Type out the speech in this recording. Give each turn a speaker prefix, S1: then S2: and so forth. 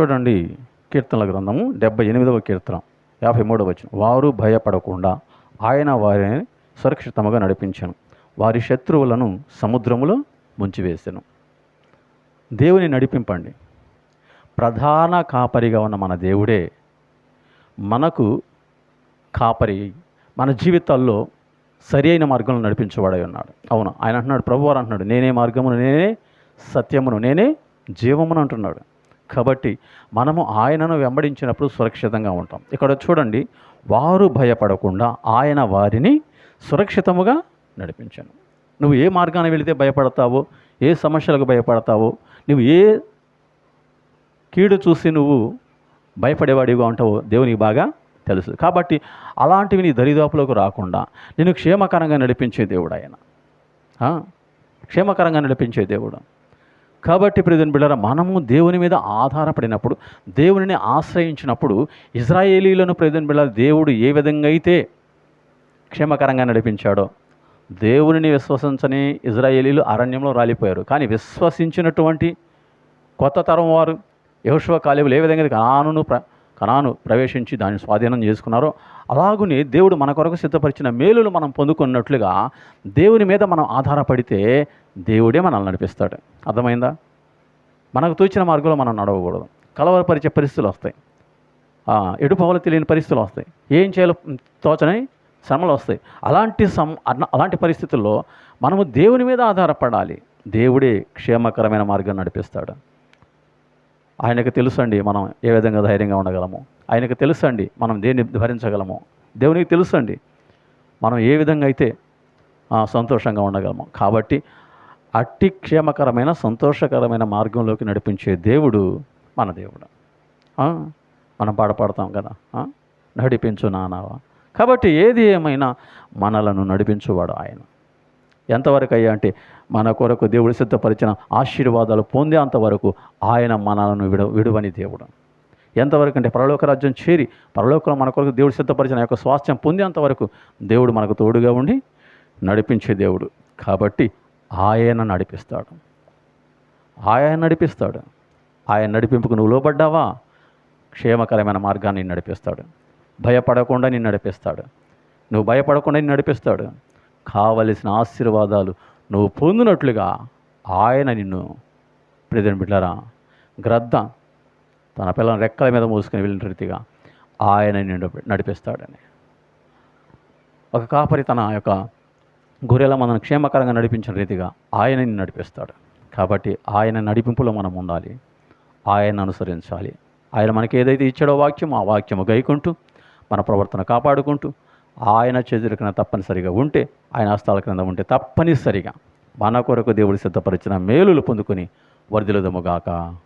S1: చూడండి కీర్తనల గ్రంథము డెబ్బై ఎనిమిదవ కీర్తన యాభై మూడవ వచ్చిన వారు భయపడకుండా ఆయన వారిని సురక్షితముగా నడిపించాను. వారి శత్రువులను సముద్రములో ముంచివేశాను దేవుని నడిపింపండి. ప్రధాన కాపరిగా ఉన్న మన దేవుడే మనకు కాపరి మన జీవితాల్లో సరి అయిన మార్గంలో నడిపించబడై ఉన్నాడు. అవును ఆయన అంటున్నాడు ప్రభువారు అంటున్నాడు నేనే మార్గమును నేనే సత్యమును నేనే జీవమును అంటున్నాడు. కాబట్టి మనము ఆయనను వెంబడించినప్పుడు సురక్షితంగా ఉంటాం. ఇక్కడ చూడండి వారు భయపడకుండా ఆయన వారిని సురక్షితముగా నడిపించాను. నువ్వు ఏ మార్గాన వెళితే భయపడతావో ఏ సమస్యలకు భయపడతావో నువ్వు ఏ కీడు చూసి నువ్వు భయపడేవాడిగా ఉంటావో దేవునికి బాగా తెలుసు. కాబట్టి అలాంటివి నీ దరిదాపులకు రాకుండా నేను క్షేమకరంగా నడిపించే దేవుడు ఆయన. క్షేమకరంగా నడిపించే దేవుడు. కాబట్టి ప్రియని బిళ్ళర మనము దేవుని మీద ఆధారపడినప్పుడు దేవునిని ఆశ్రయించినప్పుడు ఇజ్రాయేలీలను ప్రియని బిళ్ళ దేవుడు ఏ విధంగా అయితే క్షేమకరంగా నడిపించాడో దేవునిని విశ్వసించని ఇజ్రాయేలీలు అరణ్యంలో రాలిపోయారు. కానీ విశ్వసించినటువంటి కొత్త తరం వారు యహోశివ కాలేవులు ఏ విధంగా కనానును ప్ర కనాను ప్రవేశించి దాన్ని స్వాధీనం చేసుకున్నారో అలాగునే దేవుడు మన కొరకు సిద్ధపరిచిన మేలులు మనం పొందుకున్నట్లుగా దేవుని మీద మనం ఆధారపడితే దేవుడే మనల్ని నడిపిస్తాడు. అర్థమైందా? మనకు తోచిన మార్గంలో మనం నడవకూడదు. కలవరపరిచే పరిస్థితులు వస్తాయి. ఎటు పోవాలో తెలియని పరిస్థితులు వస్తాయి. ఏం చేయాలో తోచని శ్రమలు వస్తాయి. అలాంటి సం అన్న- అలాంటి పరిస్థితుల్లో మనము దేవుని మీద ఆధారపడాలి. దేవుడే క్షేమకరమైన మార్గం నడిపిస్తాడు. ఆయనకు తెలుసండి మనం ఏ విధంగా ధైర్యంగా ఉండగలము. ఆయనకు తెలుసండి మనం దేన్ని భరించగలము. దేవునికి తెలుసండి మనం ఏ విధంగా అయితే సంతోషంగా ఉండగలము. కాబట్టి అట్టి క్షేమకరమైన సంతోషకరమైన మార్గంలోకి నడిపించే దేవుడు మన దేవుడు. మనం పాట పాడతాం కదా? నడిపించు నానావా కాబట్టి ఏది ఏమైనా మనలను నడిపించువాడు ఆయన. ఎంతవరకు అయ్యా అంటే మన కొరకు దేవుడు సిద్ధపరిచిన ఆశీర్వాదాలు పొందేంతవరకు ఆయన మనలను విడ విడువని దేవుడు. ఎంతవరకు అంటే పరలోక రాజ్యం చేరి పరలోకంలో మన కొరకు దేవుడు సిద్ధపరిచిన యొక్క స్వాస్థ్యం పొందేంతవరకు దేవుడు మనకు తోడుగా ఉండి నడిపించే దేవుడు. కాబట్టి ఆయన నడిపిస్తాడు. ఆయన నడిపిస్తాడు. ఆయన నడిపింపుకు నువ్వు లోబడ్డావా? క్షేమకరమైన మార్గాన్ని నడిపిస్తాడు. భయపడకుండా నిన్ను నడిపిస్తాడు. నువ్వు భయపడకుండా నిన్ను నడిపిస్తాడు. కావలసిన ఆశీర్వాదాలు నువ్వు పొందినట్లుగా ఆయన నిన్ను ప్రిదని బిడ్డారా గ్రద్ద తన పిల్లల రెక్కల మీద మూసుకొని వెళ్ళిన రీతిగా ఆయన నిన్ను నడిపిస్తాడని. ఒక కాపరి తన యొక్క గొర్రెల మనను క్షేమకరంగా నడిపించిన రీతిగా ఆయనని నడిపిస్తాడు. కాబట్టి ఆయన నడిపింపులో మనం ఉండాలి. ఆయన అనుసరించాలి. ఆయన మనకి ఏదైతే ఇచ్చాడో వాక్యం ఆ వాక్యము గైకుంటూ మన ప్రవర్తన కాపాడుకుంటూ ఆయన చేతులకిన తప్పనిసరిగా ఉంటే ఆయన హస్తాల క్రింద ఉంటే తప్పనిసరిగా మన కొరకు దేవుడు సిద్ధపరిచిన మేలులు పొందుకొని వర్ధిలదముగాక